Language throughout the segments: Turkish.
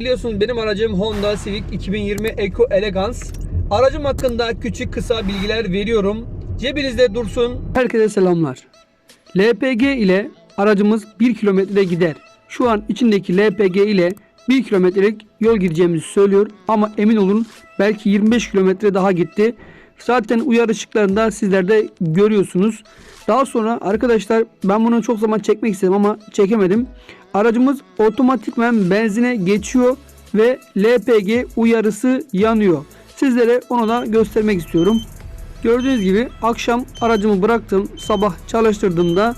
Biliyorsunuz benim aracım Honda Civic 2020 Eco Elegance. Aracım hakkında küçük kısa bilgiler veriyorum. Cebinizde dursun. Herkese selamlar. LPG ile aracımız 1 kilometre gider. Şu an içindeki LPG ile 1 kilometrelik yol gideceğimizi söylüyor ama emin olun belki 25 kilometre daha gitti. Zaten uyarı ışıklarında sizler de görüyorsunuz. Daha sonra arkadaşlar ben bunu çok zaman çekmek istedim ama çekemedim. Aracımız otomatikmen benzine geçiyor ve LPG uyarısı yanıyor. Sizlere onu da göstermek istiyorum. Gördüğünüz gibi akşam aracımı bıraktım. Sabah çalıştırdığımda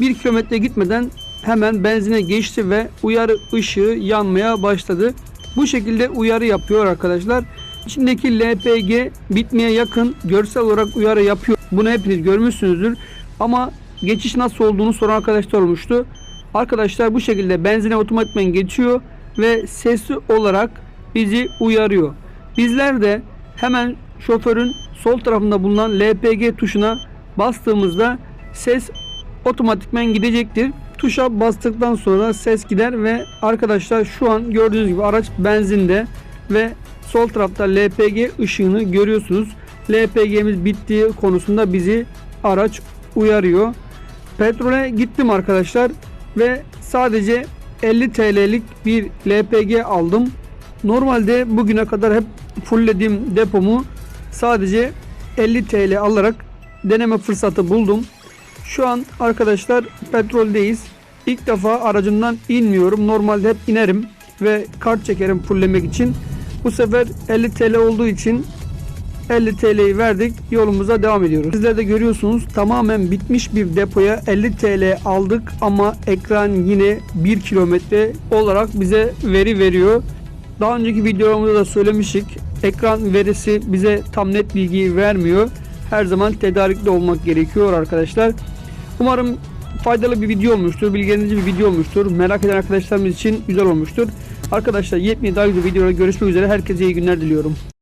1 kilometre gitmeden hemen benzine geçti ve uyarı ışığı yanmaya başladı. Bu şekilde uyarı yapıyor arkadaşlar. İçindeki LPG bitmeye yakın görsel olarak uyarı yapıyor. Bunu hepiniz görmüşsünüzdür. Ama geçiş nasıl olduğunu soran arkadaşlar olmuştu. Arkadaşlar bu şekilde benzine otomatikman geçiyor ve sesli olarak bizi uyarıyor. Bizler de hemen şoförün sol tarafında bulunan LPG tuşuna bastığımızda ses otomatikman gidecektir. Tuşa bastıktan sonra ses gider ve arkadaşlar şu an gördüğünüz gibi araç benzinde ve sol tarafta LPG ışığını görüyorsunuz. LPG'miz bittiği konusunda bizi araç uyarıyor. Petrole gittim arkadaşlar ve sadece 50 TL'lik bir LPG aldım. Normalde bugüne kadar hep fulllediğim depomu sadece 50 TL alarak deneme fırsatı buldum. Şu an arkadaşlar petroldeyiz. İlk defa aracımdan inmiyorum. Normalde hep inerim ve kart çekerim fulllemek için. Bu sefer 50 TL olduğu için 50 TL'yi verdik. Yolumuza devam ediyoruz. Sizler de görüyorsunuz tamamen bitmiş bir depoya 50 TL aldık ama ekran yine 1 kilometre olarak bize veri veriyor. Daha önceki videolarımızda da söylemiştik. Ekran verisi bize tam net bilgiyi vermiyor. Her zaman tedarikli olmak gerekiyor arkadaşlar. Umarım faydalı bir video olmuştur. Bilgilendirici bir video olmuştur. Merak eden arkadaşlarımız için güzel olmuştur. Arkadaşlar yepyeni daha güzel videolarda görüşmek üzere. Herkese iyi günler diliyorum.